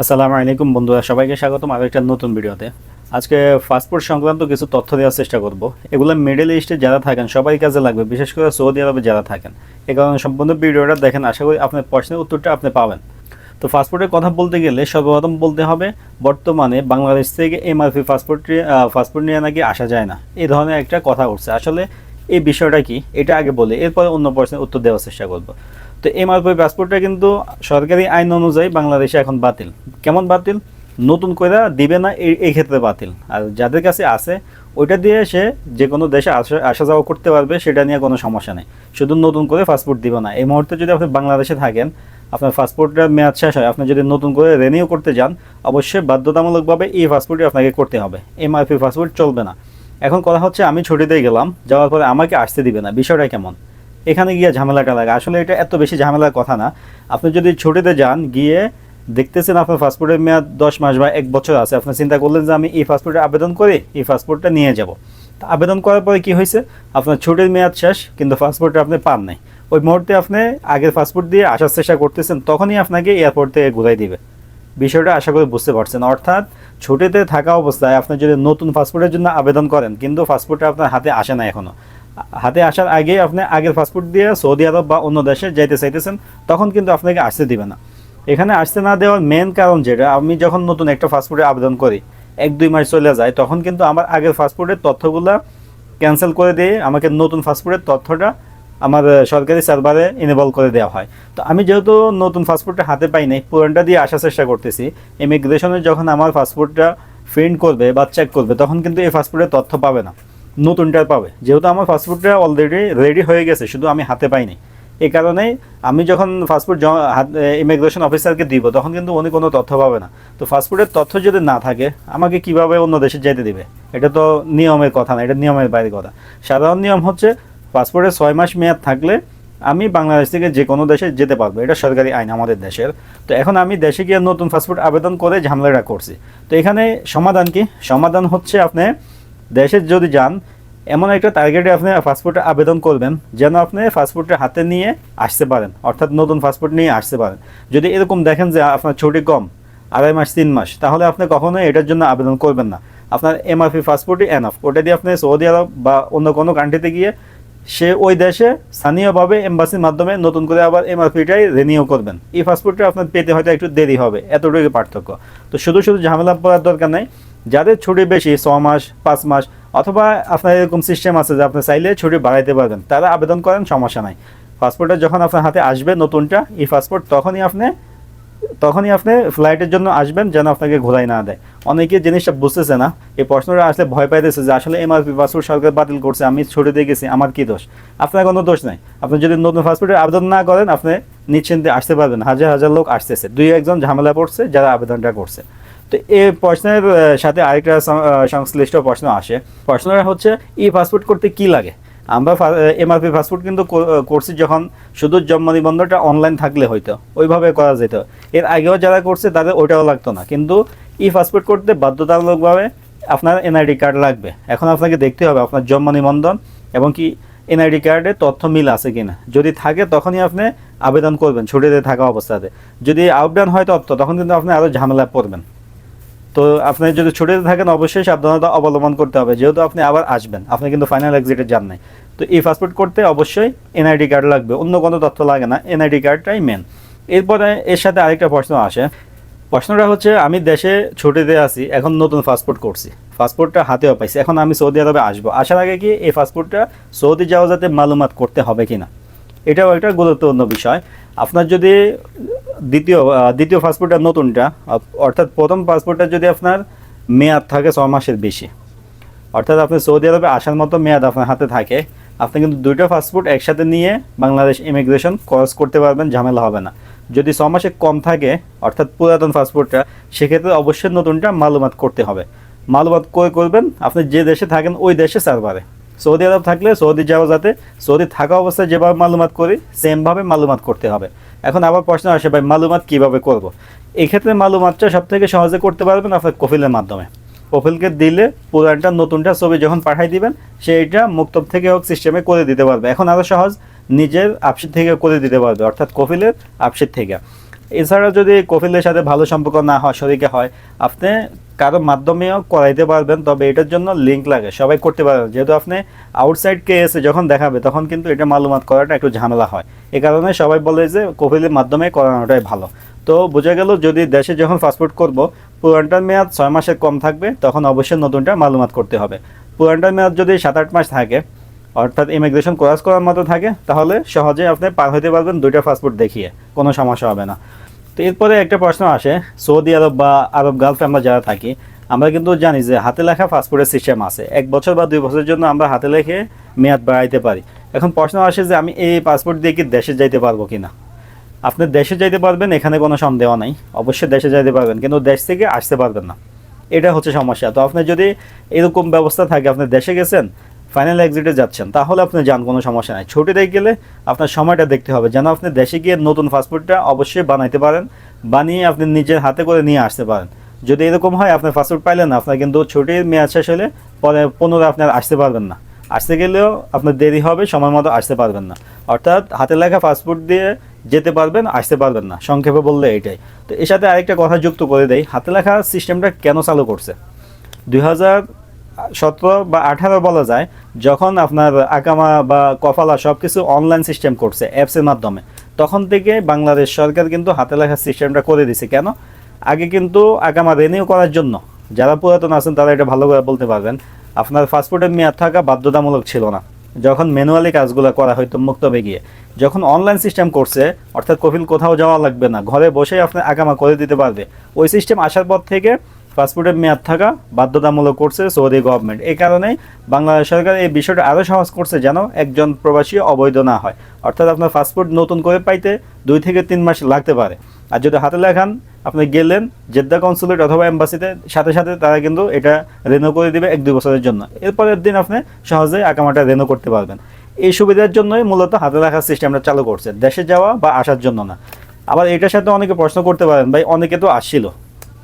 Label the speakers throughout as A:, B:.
A: আসসালামু আলাইকুম বন্ধুরা, সবাইকে স্বাগতম আরও একটা নতুন ভিডিওতে। আজকে পাসপোর্ট সংক্রান্ত কিছু তথ্য দেওয়ার চেষ্টা করব। এগুলো মিডল ইস্টে যারা থাকেন সবাই কাজে লাগবে, বিশেষ করে সৌদি আরবে যারা থাকেন। এ কারণে সম্পূর্ণ ভিডিওটা দেখেন, আশা করি আপনার প্রশ্নের উত্তরটা আপনি পাবেন। তো পাসপোর্টের কথা বলতে গেলে সর্বপ্রথম বলতে হবে, বর্তমানে বাংলাদেশ থেকে এমআরপি পাসপোর্ট পাসপোর্ট নিয়ে নাকি আসা যায় না। এই ধরনের একটা কথা উঠছে। আসলে এই বিষয়টা কি? এটা আগে বলে, এরপরে অন্য প্রশ্নের উত্তর দেওয়ার চেষ্টা করব। তো এমআরপি পাসপোর্টটা কিন্তু সরকারি আইন অনুযায়ী বাংলাদেশে এখন বাতিল। কেমন বাতিল? নতুন করে দিবে না, এই ক্ষেত্রে বাতিল। আর যাদের কাছে আছে, ওইটা দিয়ে সে যে কোনো দেশে আসা আসা যাওয়া করতে পারবে, সেটা নিয়ে কোনো সমস্যা নেই। শুধু নতুন করে পাসপোর্ট দিবে না। এই মুহূর্তে যদি আপনি বাংলাদেশে থাকেন, আপনার পাসপোর্টের মেয়াদ শেষ হয়, আপনি যদি নতুন করে রেনিউ করতে যান, অবশ্যই বাধ্যতামূলকভাবে এই পাসপোর্টই আপনাকে করতে হবে। এমআরপি পাসপোর্ট চলবে না। এখন কথা হচ্ছে, আমি ছুটিতে গেলাম, যাওয়ার পরে আমাকে আসতে দিবে না। বিষয়টা কেমন? এখানে গিয়ে ঝামেলাটা লাগে। আসলে এটা এত বেশি ঝামেলার কথা না। আপনি যদি ছুটিতে যান, গিয়ে দেখতেছেন আপনার পাসপোর্টের মেয়াদ দশ মাস বা এক বছর আছে। আপনি চিন্তা করলেন যে আমি এই পাসপোর্টে আবেদন করে এই পাসপোর্টটা নিয়ে যাব। তা আবেদন করার পরে কি হয়েছে? আপনার ছুটির মেয়াদ শেষ, কিন্তু পাসপোর্টটা আপনি পান নাই। ওই মুহূর্তে আপনি আগের পাসপোর্ট দিয়ে আসার চেষ্টা করতেছেন, তখনই আপনাকে এয়ারপোর্ট থেকে ঘুরাই দিবে। বিষয়টা আশা করি বুঝতে পারছেন। অর্থাৎ ছুটিতে থাকা অবস্থায় আপনি যদি নতুন পাসপোর্টের জন্য আবেদন করেন, কিন্তু পাসপোর্টটা আপনার হাতে আসে না এখনও হাতে আসার আগে আপনি আগের পাসপোর্ট দিয়ে সৌদি আরব বা অন্য দেশে যাইতে চাইতেছেন, তখন কিন্তু আপনাকে আসতে দিবে না। এখানে আসতে না দেওয়ার মেন কারণ যেটা, আমি যখন নতুন একটা পাসপোর্টে আবেদন করি, এক, দুই মাস চলে যায়, তখন কিন্তু আমার আগের পাসপোর্টের তথ্যগুলো ক্যান্সেল করে দিয়ে আমাকে নতুন পাসপোর্টের তথ্যটা আমার সরকারি সার্ভারে ইনেবল করে দেওয়া হয়। তো আমি যেহেতু নতুন পাসপোর্টটা হাতে পাই নাই, পুরানটা দিয়ে আসার চেষ্টা করতেছি ইমিগ্রেশনে যখন আমার পাসপোর্টটা প্রিন্ট করবে বা চেক করবে, তখন কিন্তু এই পাসপোর্টের তথ্য পাবে না। নতুনটা পাবে। যেহেতু আমার পাসপোর্টটা অলরেডি রেডি হয়ে গেছে, শুধু আমি হাতে পাইনি। এই কারণেই আমি যখন পাসপোর্ট ইমিগ্রেশন অফিসারকে দিব, তখন কিন্তু উনি কোনো তথ্য পাবে না। তো ফাস্টফুডের তথ্য যদি না থাকে, আমাকে কীভাবে অন্য দেশে যেতে দিবে? এটা তো নিয়মের কথা না, এটা নিয়মের বাইরে কথা। সাধারণ নিয়ম হচ্ছে পাসপোর্টের ছয় মাস মেয়াদ থাকলে আমি বাংলাদেশ থেকে যে কোনো দেশে যেতে পারব। এটা সরকারি আইন, আমাদের দেশের। তো এখন আমি দেশে গিয়ে নতুন পাসপোর্ট আবেদন করে ঝামেলাটা করছি। তো এখানে সমাধান কি? সমাধান হচ্ছে আপনি দেশে যদি যান, এমন একটা টার্গেটে আপনি পাসপোর্টে আবেদন করবেন, যেন আপনি পাসপোর্টটা হাতে নিয়ে আসতে পারেন, অর্থাৎ নতুন পাসপোর্ট নিয়ে আসতে পারেন। যদি এরকম দেখেন যে আপনার ছুটি কম, আড়াই মাস, তিন মাস, তাহলে আপনি কখনোই এটার জন্য আবেদন করবেন না। আপনার এমআরপি পাসপোর্টই এনাফ ওটা দিয়ে আপনি সৌদি আরব বা অন্য কোনো কান্ট্রিতে গিয়ে সে ওই দেশে স্থানীয়ভাবে এম্বাসির মাধ্যমে নতুন করে আবার এমআরপিটাই রিনিউ করবেন। এই পাসপোর্টটা আপনার পেতে হয়তো একটু দেরি হবে এতটুকু পার্থক্য। তো শুধু শুধু ঝামেলা পড়ার দরকার নেই যাদের ছুটি বেশি, ছ মাস, পাঁচ মাস, অথবা আপনার এরকম সিস্টেম আছে যে আপনি চাইলে ছুটি বাড়াইতে পারবেন, তারা আবেদন করেন, সমস্যা নাই। পাসপোর্টটা যখন আপনার হাতে আসবে নতুনটা, এই পাসপোর্ট তখনই আপনি তখনই আপনি ফ্লাইটের জন্য আসবেন যেন আপনাকে ঘোরাই না দেয়। অনেকে জিনিসটা বুঝতেছে না, এই প্রশ্নটা আসলে ভয় পাইতেছে যে আসলে এমআরপি পাসপোর্ট সরকার বাতিল করছে, আমি ছুটি দিয়ে গেছি, আমার কি দোষ? আপনার কোনো দোষ নাই। আপনি যদি নতুন পাসপোর্টের আবেদন না করেন, আপনি নিশ্চিন্তে আসতে পারবেন। হাজার হাজার লোক আসতেছে। দুই একজন ঝামেলা পড়ছে, যারা আবেদনটা করছে। তো এই প্রশ্নের সাথে আরেকটা সংশ্লিষ্ট প্রশ্ন আসে। প্রশ্নটা হচ্ছে, ই পাসপোর্ট করতে কি লাগে? আমরা এমআরপি পাসপোর্ট কিন্তু কর- করছি যখন শুধু জন্ম নিবন্ধনটা অনলাইন থাকলে হয়তো, ওইভাবে করা যেত। এর আগেও যারা করছে তাদের ওইটাও লাগতো না। কিন্তু ই পাসপোর্ট করতে বাধ্যতামূলকভাবে আপনার এনআইডি কার্ড লাগবে। এখন আপনাকে দেখতে হবে আপনার জন্ম নিবন্ধন এবং কি এনআইডি কার্ডে তথ্য মিল আছে কিনা। যদি থাকে তখনই আপনি আবেদন করবেন, ছুটিতে থাকা অবস্থাতে। যদি আউটডাউন হয় তথ্য, তখন কিন্তু আপনি আরও ঝামেলা পড়বেন। তো আপনি যদি ছুটিতে থাকেন, অবশ্যই সাবধানতা অবলম্বন করতে হবে। যেহেতু আপনি আবার আসবেন, আপনি কিন্তু ফাইনাল এক্সিটে যান নাই। তো এই পাসপোর্ট করতে অবশ্যই এনআইডি কার্ড লাগবে। অন্য কোনো তথ্য লাগে না এনআইডি কার্ডটাই মেন এরপরে এর সাথে আরেকটা প্রশ্ন আসে। প্রশ্নটা হচ্ছে, আমি দেশে ছুটিতে আছি, এখন নতুন পাসপোর্ট করছি। পাসপোর্টটা হাতেও পাইছি। এখন আমি সৌদি আরবে আসব। আসার আগে কি এই পাসপোর্টটা সৌদি যাওয়া যাতে মালুমাত করতে হবে কিনা? এটাও একটা গুরুত্বপূর্ণ বিষয়। আপনার যদি দ্বিতীয় দ্বিতীয় পাসপোর্টটা নতুনটা। অর্থাৎ প্রথম পাসপোর্টটা যদি আপনার মেয়াদ থাকে ছ মাসের বেশি। অর্থাৎ আপনি সৌদি আরবে আসার মতো মেয়াদ আপনার হাতে থাকে। আপনি কিন্তু দুইটা পাসপোর্ট একসাথে নিয়ে বাংলাদেশ ইমিগ্রেশন ক্রস করতে পারবেন, ঝামেলা হবে না। যদি ছ মাসে কম থাকে, অর্থাৎ পুরাতন পাসপোর্টটা, সেক্ষেত্রে অবশ্যই নতুনটা মালুমাত করতে হবে। মালুমাত করে করবেন, আপনি যে দেশে থাকেন ওই দেশে সার্ভারে সৌদি আরব থাকলে সৌদি যাওয়া যাতে, সৌদি থাকা অবস্থায় যেভাবে মালুমাত করি সেমভাবে মালুমাত করতে হবে। এখন আবার প্রশ্ন আসে, ভাই, মালুমাত কীভাবে করব। এই ক্ষেত্রে মালুমাতটা সব থেকে সহজে করতে পারবেন আপনার কফিলের মাধ্যমে। কফিলকে দিলে পুরানটা নতুনটা ছবি যখন পাঠাই দিবেন, সেইটা মুক্তব থেকে হোক সিস্টেমে করে দিতে পারবে। এখন আরও সহজ, নিজের আপসিট থেকে করে দিতে পারবে, অর্থাৎ কফিলের আপসিট থেকে। এছাড়া যদি কফিলের সাথে ভালো সম্পর্ক না হয়, শরীকে হয়, আপনি কারও মাধ্যমেও করাইতে পারবেন, তবে এটার জন্য লিঙ্ক লাগে। সবাই করতে পারবেন যেহেতু আপনি আউটসাইড কে এসে যখন দেখাবে, তখন কিন্তু এটা মালুমাত করাটা একটু ঝামেলা হয়। এ কারণে সবাই বলে যে কফিলের মাধ্যমে করানোটাই ভালো। তো বোঝা গেল, যদি দেশে যখন পাসপোর্ট করব, পুরানটার মেয়াদ ছয় মাসের কম থাকবে, তখন অবশ্যই নতুনটা মালুমাত করতে হবে। পুরানটার মেয়াদ যদি সাত আট মাস থাকে, অর্থাৎ ইমিগ্রেশন ক্রস করার মতো থাকে, তাহলে সহজে আপনি পার হতে পারবেন দুইটা পাসপোর্ট দেখিয়ে। কোনো সমস্যা হবে না। তো এরপরে একটা প্রশ্ন আসে, সৌদি আরব বা আরব গালফে আমরা যারা থাকি, আমরা কিন্তু জানি যে হাতে লেখা পাসপোর্টের সিস্টেম আছে। এক বছর বা দুই বছরের জন্য আমরা হাতে লেখে মেয়াদ বাড়াইতে পারি। এখন প্রশ্ন আসে যে আমি এই পাসপোর্ট দিয়ে কি দেশে যাইতে পারব কিনা? আপনি দেশে যাইতে পারবেন, এখানে কোনো সন্দেহ নাই। অবশ্যই দেশে যাইতে পারবেন, কিন্তু দেশ থেকে আসতে পারবেন না। এটা হচ্ছে সমস্যা। তো আপনি যদি এরকম ব্যবস্থা থাকে, আপনি দেশে গেছেন ফাইনাল এক্সিটে যাচ্ছেন, তাহলে আপনি যান, কোনো সমস্যা নাই। ছুটিতে গেলে আপনার সময়টা দেখতে হবে। যেন আপনি দেশে গিয়ে নতুন পাসপোর্টটা অবশ্যই বানাইতে পারেন, বানিয়ে আপনি নিজের হাতে করে নিয়ে আসতে পারেন। যদি এরকম হয়, আপনার পাসপোর্ট পাইলেন না আপনার কিন্তু ছুটির মেয়াদ শেষ হলে পরে পুনরায় আপনার আসতে পারবেন না। আসতে গেলেও আপনার দেরি হবে, সময় মতো আসতে পারবেন না। অর্থাৎ হাতে লেখা পাসপোর্ট দিয়ে যেতে পারবেন, আসতে পারবেন না। সংক্ষেপে বললে এটাই। তো এর সাথে আরেকটা কথা যুক্ত করে দেয় হাতে লেখা সিস্টেমটা কেন চালু করছে? দুই হাজার সতেরো বা আঠারো বলা যায়, যখন আপনার আকামা বা কফালা সব কিছু অনলাইন সিস্টেম করছে অ্যাপসের মাধ্যমে, তখন থেকে বাংলাদেশ সরকার কিন্তু হাতে লেখার সিস্টেমটা করে দিছে। কেন? আগে কিন্তু আকামা রেনিউ করার জন্য, যারা পুরাতন আছেন তারা এটা ভালো করে বলতে পারবেন, আপনার পাসপোর্টের মেয়াদ থাকা বাধ্যতামূলক ছিল না। যখন ম্যানুয়ালি কাজগুলো করা হয়তো মুক্তবে গিয়ে যখন অনলাইন সিস্টেম করছে, অর্থাৎ কফিল কোথাও যাওয়া লাগবে না, ঘরে বসেই আপনি আগামা করে দিতে পারবে। ওই সিস্টেম আসার পর থেকে পাসপোর্টের মেয়াদ থাকা বাধ্যতামূলক করছে সৌদি গভর্নমেন্ট। এই কারণে বাংলাদেশ সরকার এই বিষয়টা আরও সহজ করছে যেন একজন প্রবাসী অবৈধ না হয়। অর্থাৎ আপনার পাসপোর্ট নতুন করে পাইতে দুই থেকে তিন মাস লাগতে পারে। আর যদি হাতে লেখান, আপনি গেলেন জেদ্দা কনসুলেট অথবা এম্বাসিতে, সাথে সাথে তারা কিন্তু এটা রেনো করে দেবে এক দুই বছরের জন্য। এরপরের দিন আপনি সহজেই আকামাটা রেনো করতে পারবেন। এই সুবিধার জন্যই মূলত হাতে লেখার সিস্টেমটা চালু করছে। দেশে যাওয়া বা আসার জন্য না। আবার এটার সাথে অনেকে প্রশ্ন করতে পারেন, ভাই, অনেকে তো আসছিল।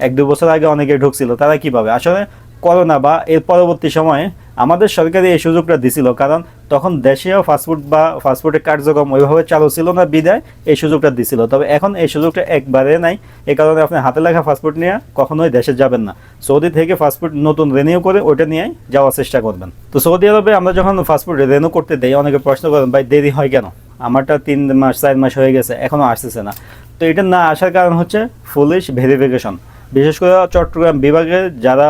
A: এক দু বছর আগে অনেকে ঢুকছিল, তারা কীভাবে আসলে করোনা বা এর পরবর্তী সময়ে আমাদের সরকারি এই সুযোগটা দিছিল, কারণ তখন দেশেও ফাস্টফুড বা ফাস্টফুডের কার্যক্রম ওইভাবে চালু ছিল না, বিদায় এই সুযোগটা দিছিল। তবে এখন এই সুযোগটা একবারে নাই, এ কারণে আপনি হাতে লেখা ফাস্টফুড নিয়ে কখনোই দেশে যাবেন না। সৌদি থেকে ফাস্টফুড নতুন রেনিউ করে ওইটা নিয়ে যাওয়ার চেষ্টা করবেন। তো সৌদি আরবে আমরা যখন ফাস্টফুড রেনিউ করতে দেই, অনেকে প্রশ্ন করেন, ভাই, দেরি হয় কেন? আমারটা তিন মাস, চার মাস হয়ে গেছে এখনও আসতেছে না। তো এটা না আসার কারণ হচ্ছে ফুলিশ ভেরিফিকেশন বিশেষ করে চট্টগ্রাম বিভাগে যারা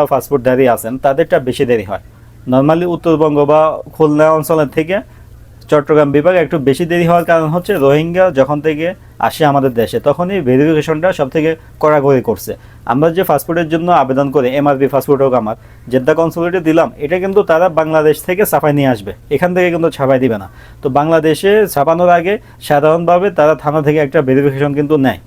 A: দাঁড়িয়ে আছেন, তাদেরটা বেশি দেরি হয়। নর্মালি উত্তরবঙ্গ বা খুলনা অঞ্চলের থেকে চট্টগ্রাম বিভাগে একটু বেশি দেরি হওয়ার কারণ হচ্ছে রোহিঙ্গা যখন থেকে আসে আমাদের দেশে, তখনই ভেরিফিকেশনটা সব থেকে কড়াকড়ি করছে। আমরা যে পাসপোর্টের জন্য আবেদন করি এমআরপি পাসপোর্ট হোক আমার, জেদ্দা কনসুলেটে দিলাম, এটা কিন্তু তারা বাংলাদেশ থেকে ছাপাই নিয়ে আসবে। এখান থেকে কিন্তু ছাপাই দিবে না। তো বাংলাদেশে ছাপানোর আগে সাধারণভাবে তারা থানা থেকে একটা ভেরিফিকেশন কিন্তু নেয়।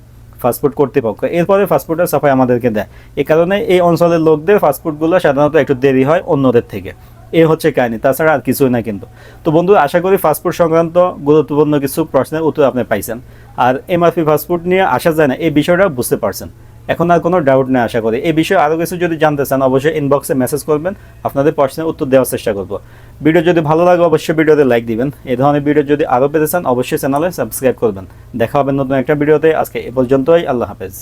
A: ফাস্টফুড কর্তৃপক্ষ। এরপরে ফাস্টফুডের সাফাই আমাদেরকে দেয়। এ কারণে এই অঞ্চলের লোকদের ফাস্টফুডগুলো সাধারণত একটু দেরি হয় অন্যদের থেকে। এ হচ্ছে কাহিনি, তাছাড়া আর কিছুই না কিন্তু। তো বন্ধু, আশা করি ফাস্টফুড সংক্রান্ত গুরুত্বপূর্ণ কিছু প্রশ্নের উত্তর আপনি পাইছেন। আর এমআরপি ফাস্টফুড নিয়ে আসা যায় না এই বিষয়টা বুঝতে পারছেন। এখন আর কোনো ডাউট নেই, আশা করি। এই বিষয়ে আরও কিছু যদি জানতে চান, অবশ্যই ইনবক্সে মেসেজ করবেন। আপনাদের প্রশ্নের উত্তর দেওয়ার চেষ্টা করব। ভিডিও যদি ভালো লাগে, অবশ্যই ভিডিওতে লাইক দিবেন। এই ধরনের ভিডিও যদি আরও পেতে চান, অবশ্যই চ্যানেলে সাবস্ক্রাইব করবেন। দেখা হবে নতুন একটা ভিডিওতে। আজকে এ পর্যন্তই, আল্লাহ হাফেজ।